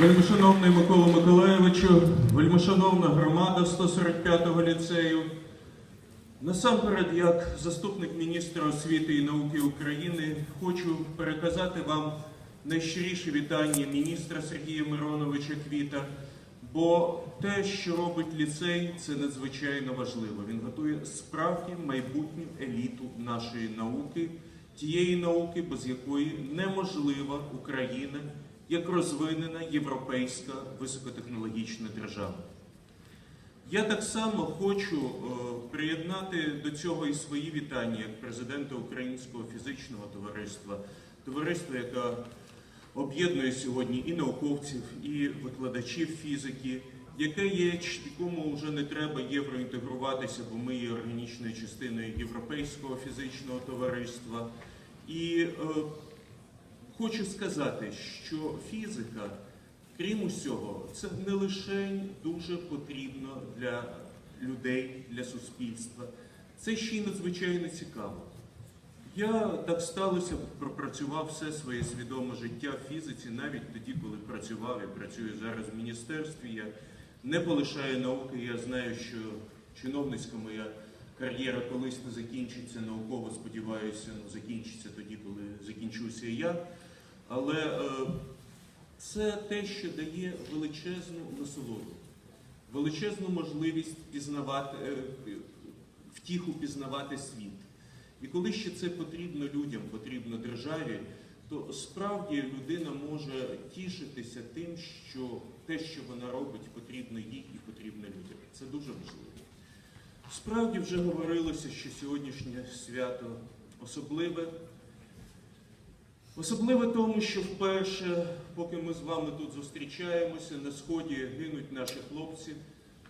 Вельмишановний Микола Миколаєвичу, вельмишановна громада 145-го ліцею. Насамперед, як заступник міністра освіти і науки України, хочу переказати вам найщиріше вітання міністра Сергія Мироновича Квіта, бо те, що робить ліцей, це надзвичайно важливо. Він готує справді майбутню еліту нашої науки, тієї науки, без якої неможлива Україна як розвинена європейська високотехнологічна держава. Я так само хочу е, приєднати до цього і свої вітання як президента Українського фізичного товариства, товариства, яке об'єднує сьогодні і науковців, і викладачів фізики, яке є, якому вже не треба євроінтегруватися, бо ми є органічною частиною Європейського фізичного товариства. І е, Хочу сказати, що фізика, крім усього, це не лише дуже потрібно для людей, для суспільства. Це ще й надзвичайно цікаво. Я так сталося, пропрацював все своє свідоме життя в фізиці, навіть тоді, коли працював і працюю зараз в міністерстві. Я не полишаю науки. Я знаю, що чиновницька моя кар'єра колись не закінчиться, науково сподіваюся, ну, закінчиться тоді, коли закінчуся я. Але е, це те, що дає величезну насолоду, величезну можливість пізнавати, е, втіху пізнавати світ. І коли ще це потрібно людям, потрібно державі, то справді людина може тішитися тим, що те, що вона робить, потрібно їй і потрібно людям. Це дуже важливо. Справді вже говорилося, що сьогоднішнє свято особливе. Особливо тому, що вперше, поки ми з вами тут зустрічаємося, на сході гинуть наші хлопці,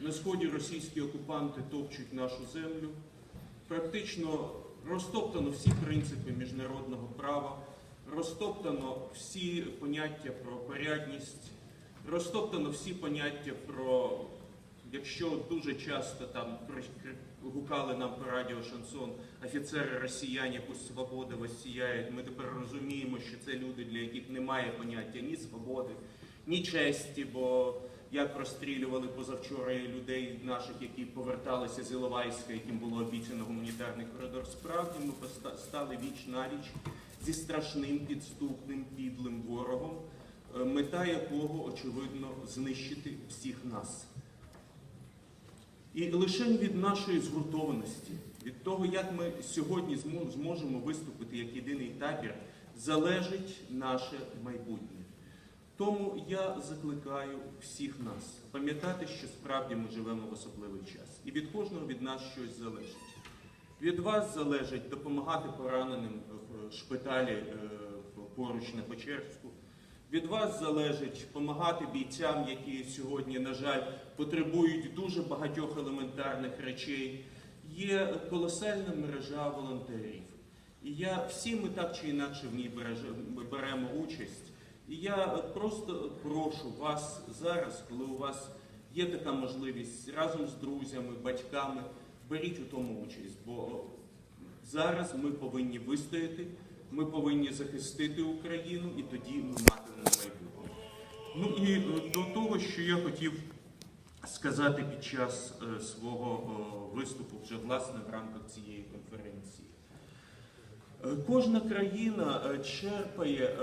на сході російські окупанти топчуть нашу землю. Практично розтоптано всі принципи міжнародного права, розтоптано всі поняття про порядність, розтоптано всі поняття про, якщо дуже часто там гукали нам по радіо шансон офіцери росіяни, пусть свобода вас сіяє. Ми тепер розуміємо, що це люди, для яких немає поняття ні свободи, ні честі, бо як розстрілювали позавчора людей наших, які поверталися з Іловайська, яким було обіцяно гуманітарний коридор. Справді ми стали віч на віч зі страшним підступним підлим ворогом, е, мета якого очевидно знищити всіх нас. І лише від нашої згуртованості, від того, як ми сьогодні зможемо виступити як єдиний табір, залежить наше майбутнє. Тому я закликаю всіх нас пам'ятати, що справді ми живемо в особливий час. І від кожного від нас щось залежить. Від вас залежить допомагати пораненим в шпиталі е, поруч на Печерську. Від вас залежить допомагати бійцям, які сьогодні, на жаль, потребують дуже багатьох елементарних речей. Є колосальна мережа волонтерів. І я всі ми так чи інакше в ній беремо участь. І я просто прошу вас зараз, коли у вас є така можливість разом з друзями, батьками, беріть у тому участь, бо зараз ми повинні вистояти, ми повинні захистити Україну, і тоді ми матимемо майбутнє. Ну і е, до того, що я хотів сказати під час е, свого е, виступу вже власне в рамках цієї конференції. Кожна країна черпає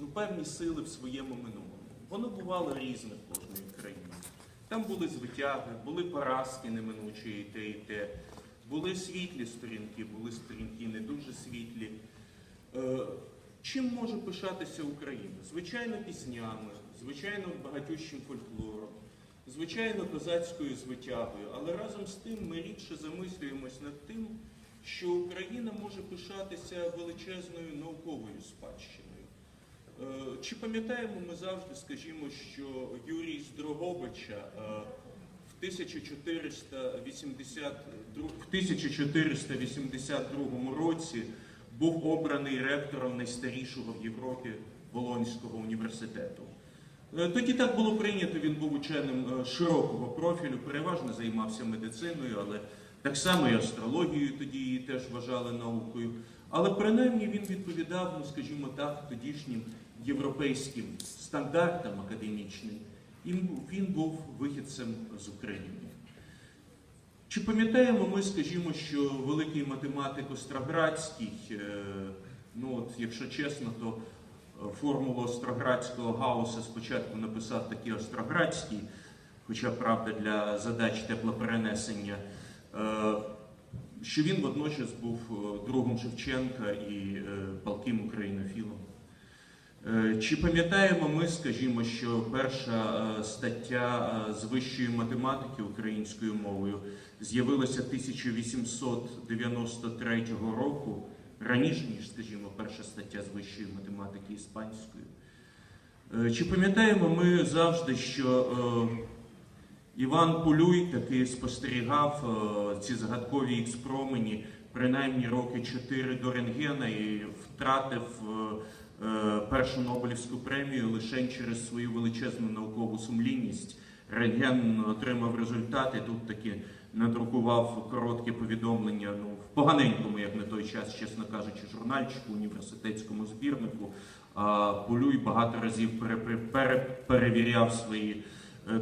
ну, певні сили в своєму минулому. Воно бувало різне в кожної країни. Там були звитяги, були поразки неминучі і те, і те. Були світлі сторінки, були сторінки не дуже світлі. Е, Чим може пишатися Україна? Звичайно, піснями, звичайно, багатющим фольклором, звичайно, козацькою звитягою, але разом з тим ми рідше замислюємось над тим, що Україна може пишатися величезною науковою спадщиною. Е, Чи пам'ятаємо ми завжди, скажімо, що Юрій з Дрогобича е, 1482, в 1482 році був обраний ректором найстарішого в Європі Болонського університету. Е, Тоді так було прийнято, він був ученим е, широкого профілю, переважно займався медициною, але так само і астрологією тоді її теж вважали наукою. Але принаймні він відповідав, ну скажімо так, тодішнім європейським стандартам академічним. І він був вихідцем з України. Чи пам'ятаємо ми, скажімо, що великий математик Остроградський, е, ну от, якщо чесно, то е, формулу Остроградського Гауса спочатку написав такий Остроградський, хоча правда для задач теплоперенесення, е, що він водночас був другом Шевченка і палким українофілом. Е, Чи пам'ятаємо ми, скажімо, що перша е, стаття е, з вищої математики українською мовою з'явилася 1893 року, раніше, ніж, скажімо, перша стаття з вищої математики іспанською? Чи пам'ятаємо ми завжди, що Іван Полюй таки спостерігав ці загадкові ікс-промені принаймні роки 4 до рентгена і втратив першу Нобелівську премію лише через свою величезну наукову сумлінність. Рентген отримав результати, тут таки надрукував коротке повідомлення ну, в поганенькому, як на той час, чесно кажучи, журнальчику, університетському збірнику. А Полюй багато разів пере- пере- перевіряв свої е,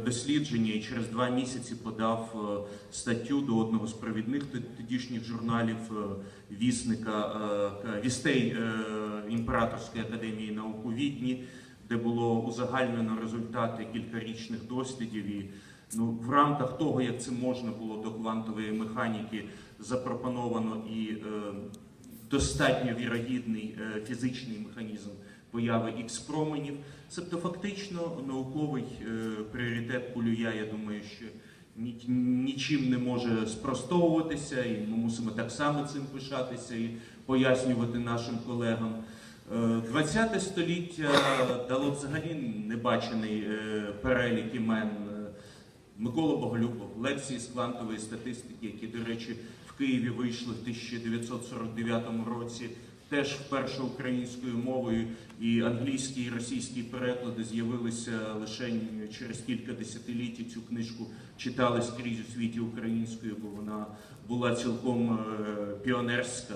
дослідження і через два місяці подав е, статтю до одного з провідних тодішніх журналів е, вісника е, вістей е, Імператорської академії наук у Відні, де було узагальнено результати кількарічних дослідів. І ну, в рамках того, як це можна було до квантової механіки, запропоновано і е, достатньо вірогідний е, фізичний механізм появи ікс-променів. Тобто фактично науковий е, пріоритет Полюя, я думаю, що нічим не може спростовуватися, і ми мусимо так само цим пишатися і пояснювати нашим колегам. Е, 20 століття дало взагалі небачений е, перелік імен. Е, Микола Боголюбов, лекції з квантової статистики, які, до речі, в Києві вийшли в 1949 році, теж вперше українською мовою, і англійські і російські переклади з'явилися лише через кілька десятиліть. Цю книжку читали скрізь у світі українською, бо вона була цілком е, піонерська.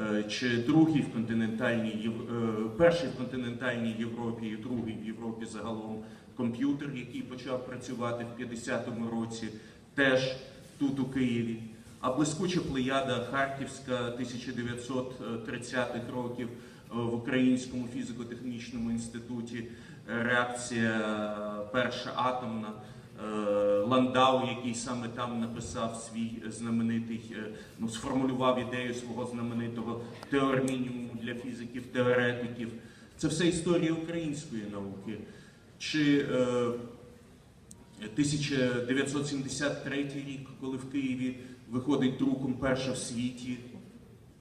Е, Чи другий в континентальній е, перший в континентальній Європі і другий в Європі загалом комп'ютер, який почав працювати в 50-му році, теж тут у Києві. А блискуча плеяда Харківська 1930-х років е, в Українському фізико-технічному інституті реакція е, перша атомна. Е, Ландау, який саме там написав свій знаменитий, ну сформулював ідею свого знаменитого теормінімуму для фізиків, теоретиків. Це все історія української науки. Чи е, 1973 рік, коли в Києві виходить друком перша в світі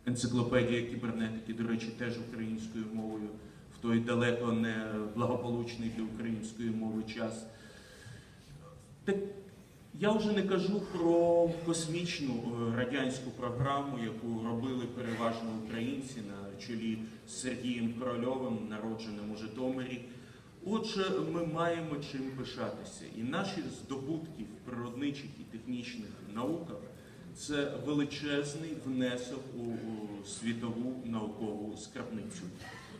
енциклопедія кібернетики, до речі, теж українською мовою, в той далеко не благополучний для української мови час. Так я вже не кажу про космічну е, радянську програму, яку робили переважно українці на чолі з Сергієм Корольовим, народженим у Житомирі. Отже, ми маємо чим пишатися. І наші здобутки в природничих і технічних науках це величезний внесок у світову наукову скарбницю.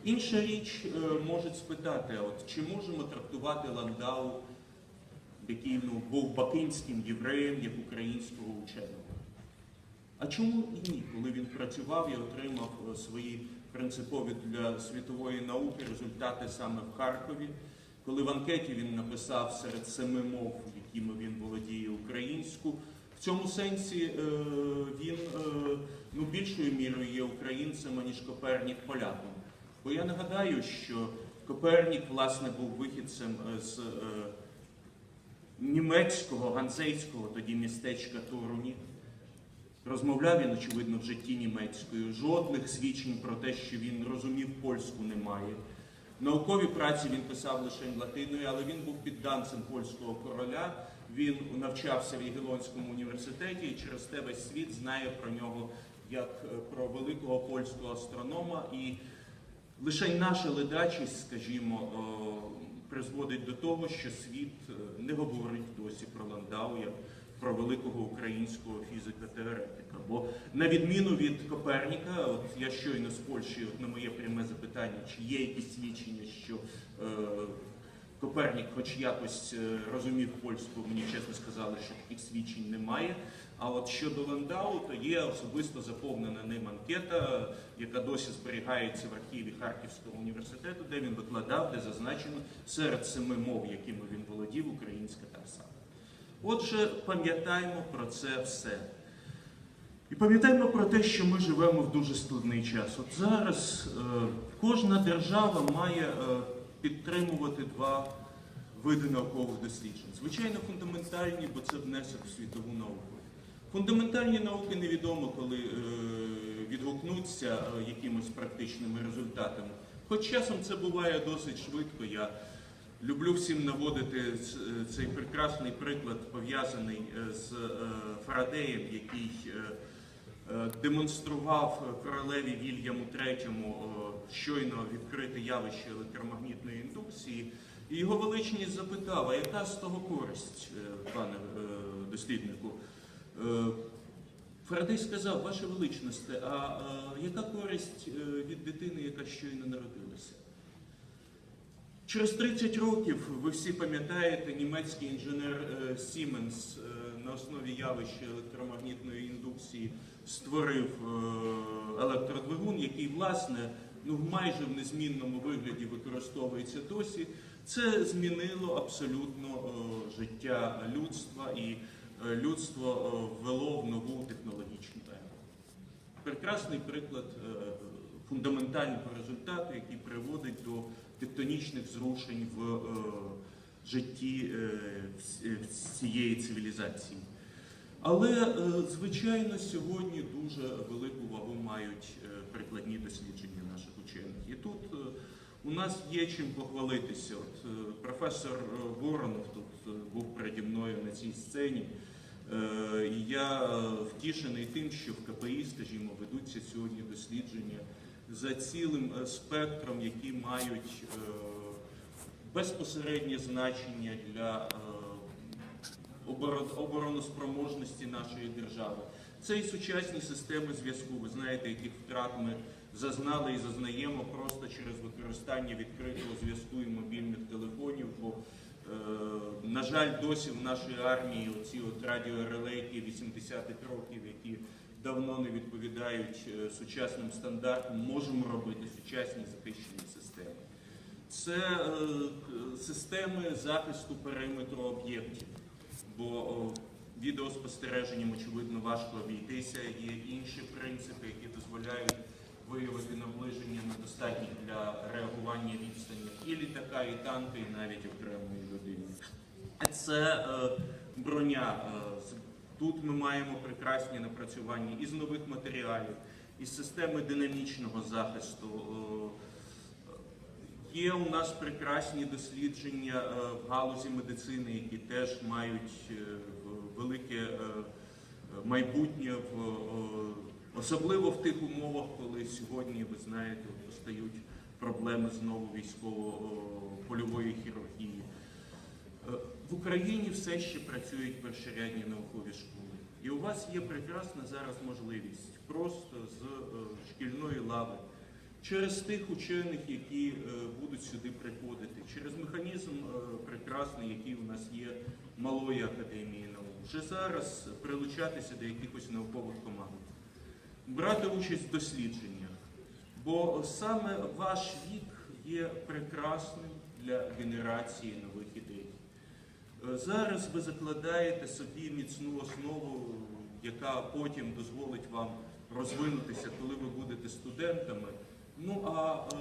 Інша річ е, можуть спитати: от чи можемо трактувати Ландау який ну, був бакинським євреєм, як українського ученого. А чому і ні? Коли він працював і отримав е, свої принципові для світової науки результати саме в Харкові, коли в анкеті він написав серед семи мов, якими він володіє українську, в цьому сенсі е, він е, ну, більшою мірою є українцем, аніж Копернік поляком. Бо я нагадаю, що Копернік, власне, був вихідцем е, з німецького, ганзейського тоді містечка Торуні. Розмовляв він, очевидно, в житті німецькою. Жодних свідчень про те, що він розумів польську, немає. Наукові праці він писав лише латиною, але він був підданцем польського короля. Він навчався в Ягелонському університеті і через те весь світ знає про нього як е, про великого польського астронома. І лише й наша ледачість, скажімо, призводить до того, що світ е, не говорить досі про Ландау як про великого українського фізика-теоретика. Бо на відміну від Коперніка, от я щойно з Польщі, от на моє пряме запитання, чи є якісь свідчення, що е, Копернік хоч якось е, розумів польську, мені чесно сказали, що таких свідчень немає. А от щодо Ландау, то є особисто заповнена ним анкета, яка досі зберігається в архіві Харківського університету, де він викладав, де зазначено серед семи мов, якими він володів, українська так само. Отже, пам'ятаємо про це все. І пам'ятаємо про те, що ми живемо в дуже складний час. От зараз е, кожна держава має е, підтримувати два види наукових досліджень. Звичайно, фундаментальні, бо це внесок в світову науку. Фундаментальні науки невідомо, коли е, відгукнуться е, якимось практичними результатами. Хоч часом це буває досить швидко. Я люблю всім наводити цей прекрасний приклад, пов'язаний е, з е, Фарадеєм, який е, е, демонстрував королеві Вільяму III е, щойно відкрите явище електромагнітної індукції. І його величність запитав, а яка з того користь, е, пане е, досліднику? Е, Фарадей сказав, Ваше величність, а е, яка користь е, від дитини, яка щойно народилася? Через 30 років, ви всі пам'ятаєте, німецький інженер е, Сіменс е, на основі явища електромагнітної індукції створив е, електродвигун, який, власне, ну, майже в незмінному вигляді використовується досі. Це змінило абсолютно е, життя людства і е, людство ввело в нову технологічну еру. Прекрасний приклад фундаментального результату, який приводить до тектонічних зрушень в житті е, е, цієї цивілізації. Але, е, звичайно, сьогодні дуже велику вагу мають прикладні дослідження наших учених. І тут у нас є чим похвалитися. От професор Воронов тут був переді мною на цій сцені. Я втішений тим, що в КПІ, скажімо, ведуться сьогодні дослідження за цілим спектром, які мають безпосереднє значення для е, обороноспроможності нашої держави. Це і сучасні системи зв'язку. Ви знаєте, яких втрат ми зазнали і зазнаємо просто через використання відкритого зв'язку і мобільних телефонів. Бо, е, на жаль, досі в нашій армії оці от радіорелейки 80-х років, які давно не відповідають е, сучасним стандартам, можемо робити сучасні захищені системи. Це е, системи захисту периметру об'єктів, бо відеоспостереженням, очевидно, важко обійтися. Є інші принципи, які дозволяють виявити наближення на достатніх для реагування відстані і літака, і танка, і навіть окремої людини. Це е, броня. Е, Тут ми маємо прекрасні напрацювання із нових матеріалів, із системи динамічного захисту. Є у нас прекрасні дослідження е, в галузі медицини, які теж мають е, велике е, майбутнє, особливо в тих умовах, коли сьогодні, ви знаєте, постають проблеми знову військово-польової хірургії. В Україні все ще працюють першорядні наукові школи. І у вас є прекрасна зараз можливість просто з шкільної лави, через тих учених, які е, будуть сюди приходити, через механізм е, прекрасний, який у нас є малої академії наук, вже зараз прилучатися до якихось наукових команд, брати участь в дослідженнях. Бо саме ваш вік є прекрасним для генерації нових ідей. Е, Зараз ви закладаєте собі міцну основу, яка потім дозволить вам розвинутися, коли ви будете студентами. Ну а е,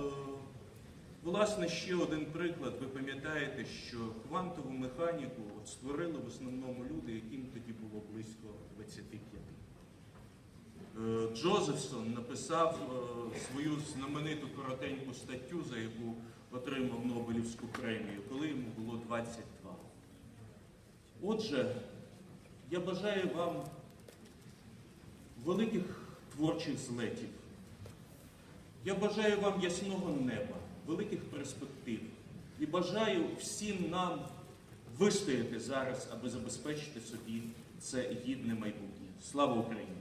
власне ще один приклад. Ви пам'ятаєте, що квантову механіку от створили в основному люди, яким тоді було близько 25. Е, Джозефсон написав е, свою знамениту коротеньку статтю, за яку отримав Нобелівську премію, коли йому було 22. Отже, я бажаю вам великих творчих злетів. Я бажаю вам ясного неба, великих перспектив. І бажаю всім нам вистояти зараз, аби забезпечити собі це гідне майбутнє. Слава Україні!